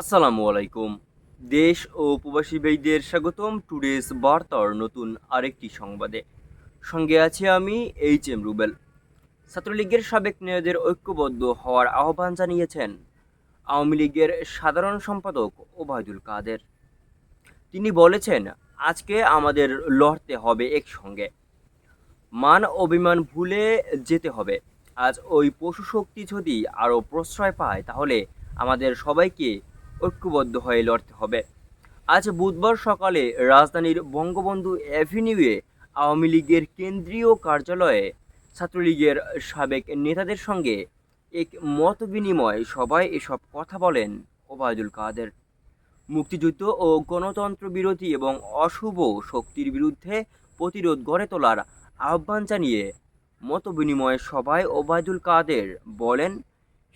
আসসালামু আলাইকুম। দেশ ও প্রবাসী ভাইদের স্বাগতম টুডেস বার্তার নতুন আরেকটি সংবাদে। সঙ্গে আছি আমি এইচ এম রুবেল। ছাত্রলীগের সাবেক নেতাদের ঐক্যবদ্ধ হওয়ার আহ্বান জানিয়েছেন আওয়ামী লীগের সাধারণ সম্পাদক ওবায়দুল কাদের। তিনি বলেছেন, আজকে আমাদের লড়তে হবে একসঙ্গে। মান অভিমান ভুলে যেতে হবে। আজ ওই পশু শক্তি যদি আরও প্রশ্রয় পায়, তাহলে আমাদের সবাইকে ঐক্যবদ্ধ হয়ে লড়তে হবে। আজ বুধবার সকালে রাজধানীর বঙ্গবন্ধু অ্যাভিনিউয়ে আওয়ামী লীগের কেন্দ্রীয় কার্যালয়ে ছাত্রলীগের সাবেক নেতাদের সঙ্গে এক মত বিনিময় সবাই এসব কথা বলেন ওবায়দুল কাদের। মুক্তিযুদ্ধ ও গণতন্ত্র বিরোধী এবং অশুভ শক্তির বিরুদ্ধে প্রতিরোধ গড়ে তোলার আহ্বান জানিয়ে মতবিনিময় সভায় ওবায়দুল কাদের বলেন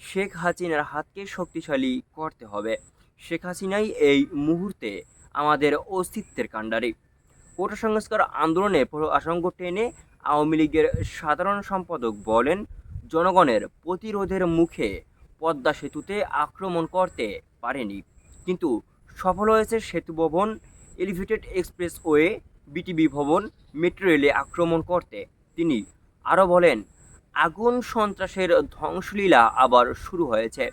শেখ হাসিনার হাতকে শক্তিশালী করতে হবে। শেখ হাসিনাই এই মুহূর্তে আমাদের অস্তিত্বের কাণ্ডারি। কোটা সংস্কার আন্দোলনে পুরো আশঙ্ক টেনে আওয়ামী লীগের সাধারণ সম্পাদক বলেন, জনগণের প্রতিরোধের মুখে পদ্মা সেতুতে আক্রমণ করতে পারেনি। কিন্তু সফল হয়েছে সেতু ভবন, এলিভেটেড এক্সপ্রেসওয়ে বিটিবি ভবন, মেট্রো রেলে আক্রমণ করতে। তিনি আরও বলেন আগুন সন্ত্রাসের ধ্বংসলীলা আবার শুরু হয়েছে।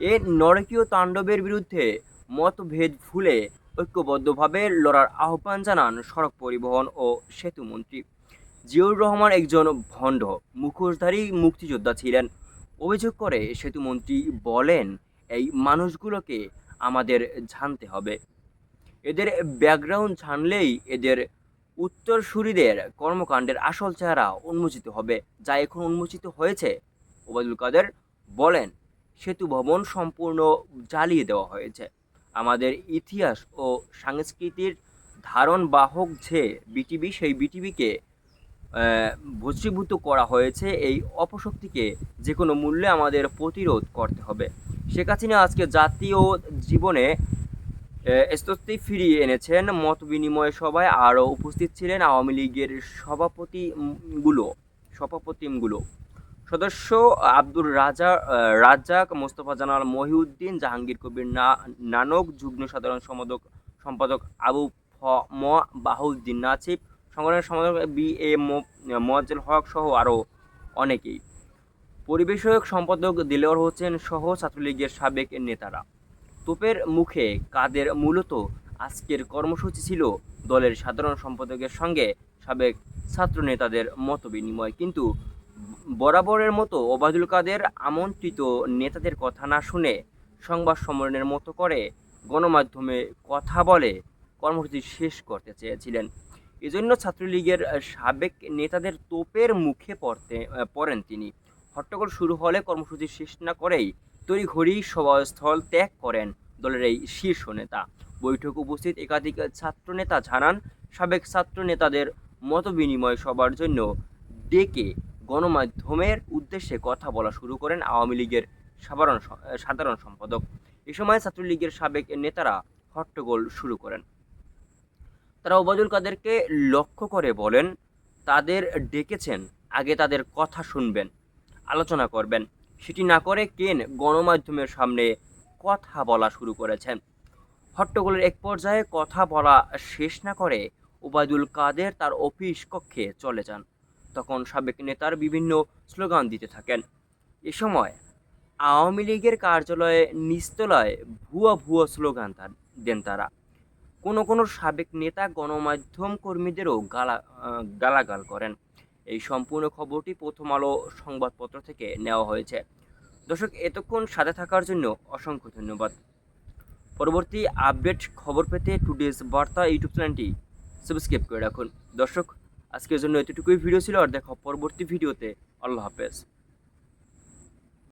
এ নরকীয় তাণ্ডবের বিরুদ্ধে মতভেদ ভুলে ঐক্যবদ্ধভাবে লড়ার আহ্বান জানান সড়ক পরিবহন ও সেতু মন্ত্রী। রহমান একজন ভণ্ড, মুখোশধারী মুক্তিযোদ্ধা ছিলেন। অভিযোগ করে সেতুমন্ত্রী বলেন, এই মানুষগুলোকে আমাদের জানতে হবে। এদের ব্যাকগ্রাউন্ড জানলেই এদের উত্তরসূরিদের কর্মকাণ্ডের আসল চেহারা উন্মোচিত হবে, যা এখন উন্মোচিত হয়েছে, ওবায়দুল কাদের বলেন। সেতু ভবন সম্পূর্ণ জ্বালিয়ে দেওয়া হয়েছে। আমাদের ইতিহাস ও সংস্কৃতির ধারণ বাহক যে বিটিভি, সেই বিটিভিকে ভস্মীভূত করা হয়েছে। এই অপশক্তিকে যে কোনো মূল্যে আমাদের প্রতিরোধ করতে হবে। শেখ হাসিনা আজকে জাতীয় জীবনে স্বস্তি ফিরিয়ে এনেছেন মত বিনিময় সভায় আরও উপস্থিত ছিলেন আওয়ামী লীগের সভাপতিগুলো সভাপতিগুলো সদস্য আব্দুর রাজা রাজ্জাক, মোস্তফা জানাল মহিউদ্দিন, জাহাঙ্গীর কবির নানক, যুগ্ম সাধারণ সম্পাদক সম্পাদক আবু ফ, ম বাহুদ্দিন নাসিব, সংগঠনের সম্পাদক বি, এ মোয়াজ্জেল হক সহ আরও অনেকেই। পরিবেশক সম্পাদক দিলেওয়ার হোসেন সহ ছাত্রলীগের সাবেক নেতারা। তোপের মুখে কাদের মূলত আজকের কর্মসূচি ছিল দলের সাধারণ সম্পাদকের সঙ্গে সাবেক ছাত্র নেতাদের মত বিনিময় কিন্তু বরাবরের মতো ওবায়দুল কাদের আমন্ত্রিত নেতাদের কথা না শুনে সংবাদ সম্মেলনের মতো করে গণমাধ্যমে কথা বলে কর্মসূচি শেষ করতে চেয়েছিলেন। এজন্য ছাত্রলীগের সাবেক নেতাদের তোপের মুখে পড়তে, পড়েন তিনি। হট্টগোল শুরু হলে কর্মসূচি শেষ না করেই তড়িঘড়ি সভাস্থল ত্যাগ করেন দলের এই শীর্ষ নেতা। বৈঠক উপস্থিত একাধিক ছাত্র নেতা জানান, সাবেক ছাত্র নেতাদের মত বিনিময় সবার জন্য ডেকে গণমাধ্যমের উদ্দেশ্যে কথা বলা শুরু করেন আওয়ামী লীগের সাধারণ সাধারণ সম্পাদক। এ সময় ছাত্রলীগের সাবেক নেতারা হট্টগোল শুরু করেন। তারা ওবায়দুল কাদেরকে লক্ষ্য করে বলেন, তাদের ডেকেছেন, আগে তাদের কথা শুনবেন, আলোচনা করবেন। সেটি না করে কেন গণমাধ্যমের সামনে কথা বলা শুরু করেছেন হট্টগোলের এক পর্যায়ে কথা বলা শেষ না করে ওবায়দুল কাদের তার অফিস কক্ষে চলে যান। তখন সাবেক নেতার বিভিন্ন স্লোগান দিতে থাকেন। এ সময় আওয়ামী লীগের কার্যালয়ে নিস্তলায় ভুয়া ভুয়া স্লোগান দেন তারা। কোনো কোনো সাবেক নেতা গণমাধ্যম কর্মীদেরও গালা গালাগাল করেন। এই সম্পূর্ণ খবরটি প্রথম আলো সংবাদপত্র থেকে নেওয়া হয়েছে। দর্শক, এতক্ষণ সাথে থাকার জন্য অসংখ্য ধন্যবাদ। পরবর্তী আপডেট খবর পেতে টুডেজ বার্তা ইউটিউব চ্যানেলটি সাবস্ক্রাইব করে রাখুন। দর্শক, আজকের জন্য এতটুকুই। ভিডিও ছিল, আর দেখো পরবর্তী ভিডিওতে। আল্লাহ হাফেজ।